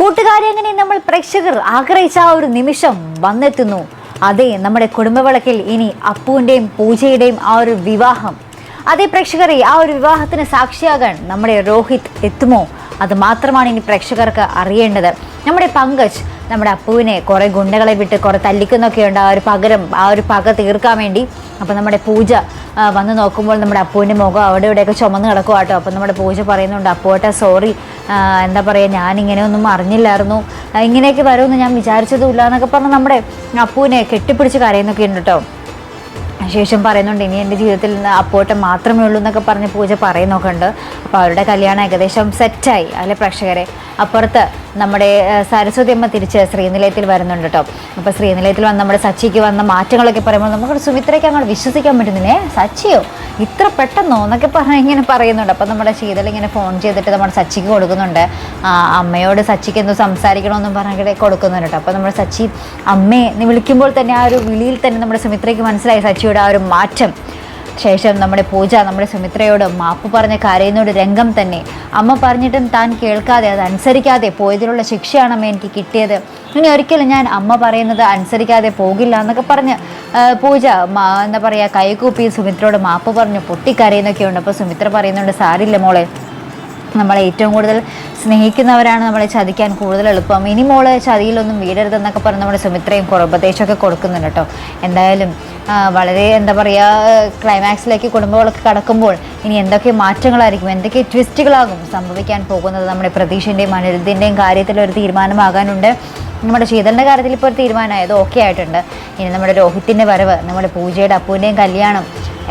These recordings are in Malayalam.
കൂട്ടുകാരെ അങ്ങനെ നമ്മൾ പ്രേക്ഷകർ ആഗ്രഹിച്ച ആ ഒരു നിമിഷം വന്നെത്തുന്നു? അതെ നമ്മുടെ കുടുംബവിളക്കിൽ ഇനി അപ്പുവിന്റെയും പൂജയുടെയും ആ ഒരു വിവാഹം. അതേ പ്രേക്ഷകരെ ആ ഒരു വിവാഹത്തിന് സാക്ഷിയാകാൻ നമ്മുടെ രോഹിത് എത്തുമോ? അത് മാത്രമാണ് ഇനി പ്രേക്ഷകർക്ക് അറിയേണ്ടത്. നമ്മുടെ പങ്കജ് നമ്മുടെ അപ്പുവിനെ കുറേ ഗുണ്ടകളെ വിട്ട് കുറേ തല്ലിക്കുന്നൊക്കെയുണ്ട് ആ ഒരു പകരം ആ ഒരു പക തീർക്കാൻ വേണ്ടി. അപ്പോൾ നമ്മുടെ പൂജ വന്ന് നോക്കുമ്പോൾ നമ്മുടെ അപ്പുവിന്റെ മുഖം അവിടെ ഇവിടെയൊക്കെ ചുമന്ന് കിടക്കുക കേട്ടോ. അപ്പോൾ നമ്മുടെ പൂജ പറയുന്നുണ്ട് അപ്പുവേട്ടാ സോറി എന്താ പറയുക ഞാൻ ഇങ്ങനെയൊന്നും അറിഞ്ഞില്ലായിരുന്നു. ഇങ്ങനെയൊക്കെ വരുമെന്ന് ഞാൻ വിചാരിച്ചതുമില്ല എന്നൊക്കെ പറഞ്ഞ് നമ്മുടെ അപ്പുവിനെ കെട്ടിപ്പിടിച്ച് കരയുന്നൊക്കെ ഉണ്ട് കേട്ടോ. ശേഷം പറയുന്നുണ്ട് ഇനി എന്റെ ജീവിതത്തിൽ നിന്ന് അപ്പോട്ടം മാത്രമേ ഉള്ളൂ എന്നൊക്കെ പറഞ്ഞ് പൂജ പറയുന്നൊക്കെ ഉണ്ട്. അപ്പോൾ അവരുടെ കല്യാണം ഏകദേശം സെറ്റായി അല്ലെ പ്രേക്ഷകരെ അപ്പുറത്ത് നമ്മുടെ സരസ്വതി അമ്മ തിരിച്ച് ശ്രീനിലയത്തിൽ വരുന്നുണ്ട് കേട്ടോ അപ്പോൾ ശ്രീനിലയത്തിൽ വന്ന് നമ്മുടെ സച്ചിക്ക് വന്ന മാറ്റങ്ങളൊക്കെ പറയുമ്പോൾ നമുക്ക് സുമിത്രയ്ക്ക് അങ്ങോട്ട് വിശ്വസിക്കാൻ പറ്റുന്നില്ലേ? സച്ചിയോ? ഇത്ര പെട്ടെന്നോ? എന്നൊക്കെ പറഞ്ഞ് ഇങ്ങനെ പറയുന്നുണ്ട്. അപ്പോൾ നമ്മുടെ ശീതൽ ഇങ്ങനെ ഫോൺ ചെയ്തിട്ട് നമ്മുടെ സച്ചിക്ക് കൊടുക്കുന്നുണ്ട്. അമ്മയോട് സച്ചിക്ക് എന്തോ സംസാരിക്കണമെന്നും പറഞ്ഞിട്ട് കൊടുക്കുന്നുണ്ട് കേട്ടോ അപ്പോൾ നമ്മുടെ സച്ചി അമ്മയെ വിളിക്കുമ്പോൾ തന്നെ ആ ഒരു വിളിയിൽ തന്നെ നമ്മുടെ സുമിത്രയ്ക്ക് മനസ്സിലായി സച്ചിയുടെ ആ ഒരു മാറ്റം. ശേഷം നമ്മുടെ പൂജ നമ്മുടെ സുമിത്രയോട് മാപ്പ് പറഞ്ഞ കരയുന്നോട് രംഗം തന്നെ. അമ്മ പറഞ്ഞിട്ടും താൻ കേൾക്കാതെ അത് അനുസരിക്കാതെ പോയതിലുള്ള ശിക്ഷയാണ് അമ്മ എനിക്ക് കിട്ടിയത്. ഇനി ഒരിക്കലും ഞാൻ അമ്മ പറയുന്നത് അനുസരിക്കാതെ പോകില്ല എന്നൊക്കെ പറഞ്ഞ് പൂജ എന്താ പറയുക കൈകൂപ്പി സുമിത്രയോട് മാപ്പ് പറഞ്ഞു പൊട്ടിക്കരയുന്നൊക്കെ ഉണ്ട് അപ്പോൾ സുമിത്ര പറയുന്നുണ്ട് സാരില്ല മോളെ നമ്മളെ ഏറ്റവും കൂടുതൽ സ്നേഹിക്കുന്നവരാണ് നമ്മളെ ചതിക്കാൻ കൂടുതൽ എളുപ്പം. ഇനി മോൾ ചതിയിലൊന്നും വീടരുതെന്നൊക്കെ പറഞ്ഞ് നമ്മുടെ സുമിത്രയും ഉപദേശമൊക്കെ കൊടുക്കുന്നുണ്ട് കേട്ടോ. എന്തായാലും വളരെ എന്താ പറയുക ക്ലൈമാക്സിലേക്ക് കുടുംബങ്ങളൊക്കെ കടക്കുമ്പോൾ ഇനി എന്തൊക്കെ മാറ്റങ്ങളായിരിക്കും എന്തൊക്കെ ട്വിസ്റ്റുകളാകും സംഭവിക്കാൻ പോകുന്നത് നമ്മുടെ പ്രതീക്ഷന്റെയും അനിരുദ്ധിന്റെയും കാര്യത്തിൽ ഒരു തീരുമാനമാകാനുണ്ട്. നമ്മുടെ ശീതളിന്റെ കാര്യത്തിൽ ഇപ്പോൾ ഒരു തീരുമാനമായത് ഓക്കെ ആയിട്ടുണ്ട്. ഇനി നമ്മുടെ രോഹിത്തിന്റെ വരവ് നമ്മുടെ പൂജയുടെ അപ്പൂന്റെയും കല്യാണം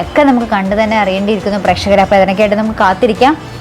ഒക്കെ നമുക്ക് കണ്ടു തന്നെ അറിയേണ്ടിയിരിക്കുന്നു. പ്രേക്ഷകരെ അപ്പോൾ അതിനൊക്കെയായിട്ട് നമുക്ക് കാത്തിരിക്കാം.